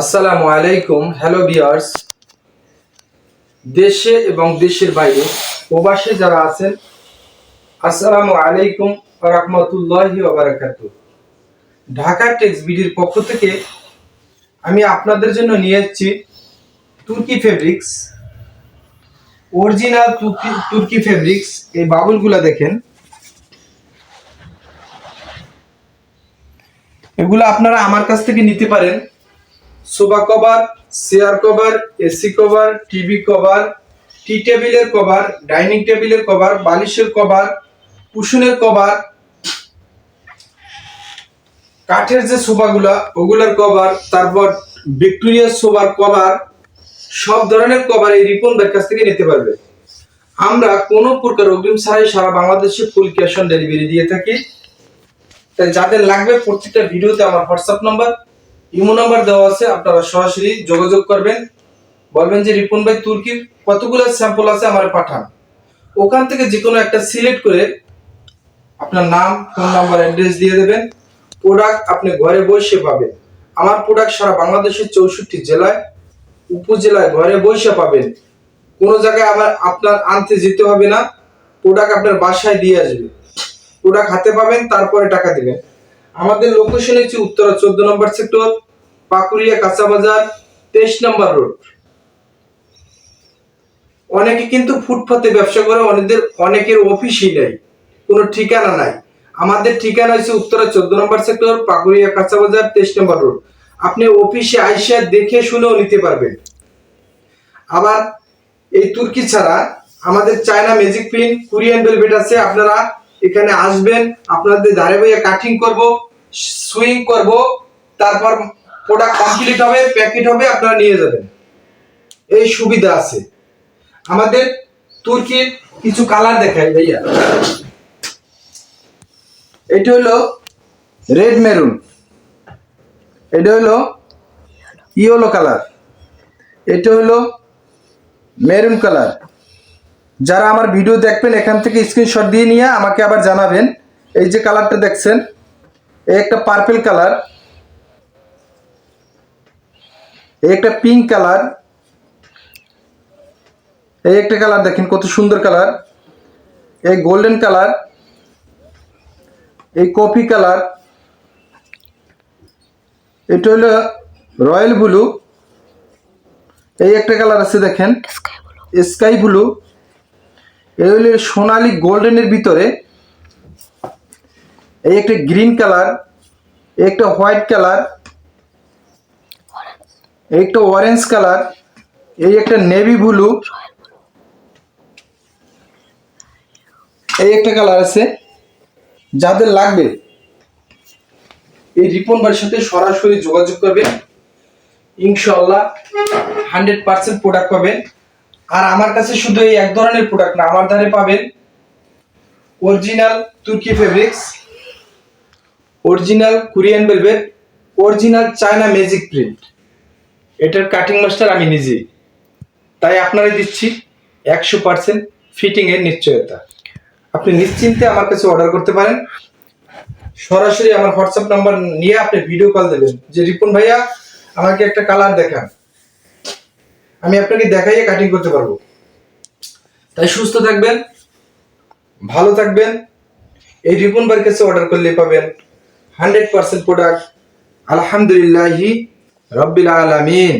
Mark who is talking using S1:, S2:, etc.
S1: আসসালামু আলাইকুম, হ্যালো বিয়ার্স দেশে এবং দেশের বাইরে প্রবাসে যারা আছেন, আসসালামু আলাইকুম রহমতুল্লাহি ওবারাকাত ঢাকা টেক্স বিডির পক্ষ থেকে আমি আপনাদের জন্য নিয়ে এসেছি তুর্কি ফেব্রিক্স। অরিজিনাল তুর্কি তুর্কি ফেব্রিক্স, এই বাবুলগুলো দেখেন। এগুলো আপনারা আমার কাছ থেকে নিতে পারেন। Sofa cover, chair cover, AC cover, TV cover, tea টেবিলের কভার, ডাইনিং টেবিলের কভার, বালিশের কভার, কুশনের কভার, কাঠের যে সোফাগুলা ওগুলার কভার, তারপর ভিক্টোরিয়া সোফার কভার, সব ধরনের কভার এই রিপন ভাইয়ের কাছ থেকে নিতে পারবে। আমরা কোনো প্রকার অগ্রিম ছাড়াই সারা বাংলাদেশে ফুল ক্যাশ অন ডেলিভারি দিয়ে থাকি। তাই যাদের লাগবে প্রত্যেকটা ভিডিওতে আমার হোয়াটসঅ্যাপ নাম্বার ইমো নাম্বার দেওয়া আছে, আপনারা সরাসরি যোগাযোগ করবেন। বলবেন যে, রিপন ভাই, তুর্কির কতগুলো স্যাম্পল আছে আমার পাঠান। ওখান থেকে যে কোনো একটা সিলেক্ট করে আপনার নাম ফোন নাম্বার অ্যাড্রেস দিয়ে দেবেন। প্রোডাক্ট আপনি ঘরে বসে পাবেন। আমার প্রোডাক্ট সারা বাংলাদেশের চৌষট্টি জেলায়, উপজেলায় ঘরে বসে পাবেন। কোনো জায়গায় আমার আপনার আনতে যেতে হবে না। প্রোডাক্ট আপনার বাসায় দিয়ে আসবে। প্রোডাক্ট হাতে পাবেন, তারপরে টাকা দিবেন। আমাদের লোকেশন হচ্ছে উত্তরা চোদ্দ নম্বর সেক্টর পাকুড়িয়া কাঁচা বাজার তেইশ নম্বর রোড অনেকে কিন্তু ফুটপাতে ব্যবসা করে অনেকদের অনেকের অফিসই নেই, কোনো ঠিকানা নাই। আমাদের ঠিকানা হচ্ছে উত্তরা চোদ্দ নম্বর সেক্টর পাকুড়িয়া কাঁচা বাজার তেইশ নম্বর রোড আপনি অফিসে আইসা দেখে শুনেও নিতে পারবেন। আবার এই তুর্কি ছাড়া আমাদের China magic pin Korean velvet আছে, আপনারা এখানে আসবেন, আপনাদের ধারে বইয়ে কাটিং করব সুইং করব, তারপর প্রোডাক্ট কমপ্লিট হবে প্যাকেট হবে, আপনারা নিয়ে যাবেন। এই সুবিধা আছে। আমাদের তুর্কির কিছু কালার দেখাই ভাইয়া। এটা হলো রেড মেরুন এটা হলো ইয়েলো কালার এটা হলো মেরুন কালার যারা আমার ভিডিও দেখবেন এখান থেকে স্ক্রিনশট দিয়ে নিয়ে আমাকে আবার জানাবেন। এই যে কালারটা দেখছেন এই একটা পার্পেল কালার এই একটা পিঙ্ক কালার এই একটা কালার দেখেন কত সুন্দর কালার এই গোল্ডেন কালার এই কফি কালার এটা হলো রয়্যাল ব্লু এই একটা কালার আছে দেখেন স্কাই ব্লু হলো সোনালি গোল্ডেনের ভিতরে এই একটা গ্রিন কালার একটা হোয়াইট কালার একটা অরেঞ্জ কালার, এই একটা নেভি ব্লু, এই একটা কালার আছে যাদের লাগবে। এই রিপন ভাইয়ের সাথে সরাসরি যোগাযোগ করবেন। ইনশাল্লাহ হান্ড্রেড পার্সেন্ট প্রোডাক্ট পাবেন। আর আমার কাছে শুধু এই এক ধরনের প্রোডাক্ট না, আমার ধারে পাবেন অরিজিনাল তুর্কি fabrics original Korean velvet original China magic print এটার কাটিং মাস্টার আমি নিজে। তাই আপনারা দিচ্ছি একশো পার্সেন্ট ফিটিংয়ের নিশ্চয়তা। আপনি নিশ্চিন্তে আমার কাছে অর্ডার করতে পারেন। সরাসরি আমার হোয়াটসঅ্যাপ নাম্বার নিয়ে আপনি ভিডিও কল দেবেন। যে রিপন ভাইয়া, আমাকে একটা কালার দেখান। আমি আপনাকে দেখাইয়ে কাটিং করতে পারব। তাই সুস্থ থাকবেন, ভালো থাকবেন, এই রিপন বার কাছে অর্ডার করলে পাবেন হান্ড্রেড পার্সেন্ট প্রোডাক্ট আলহামদুলিল্লাহি রব্বিল আলামিন।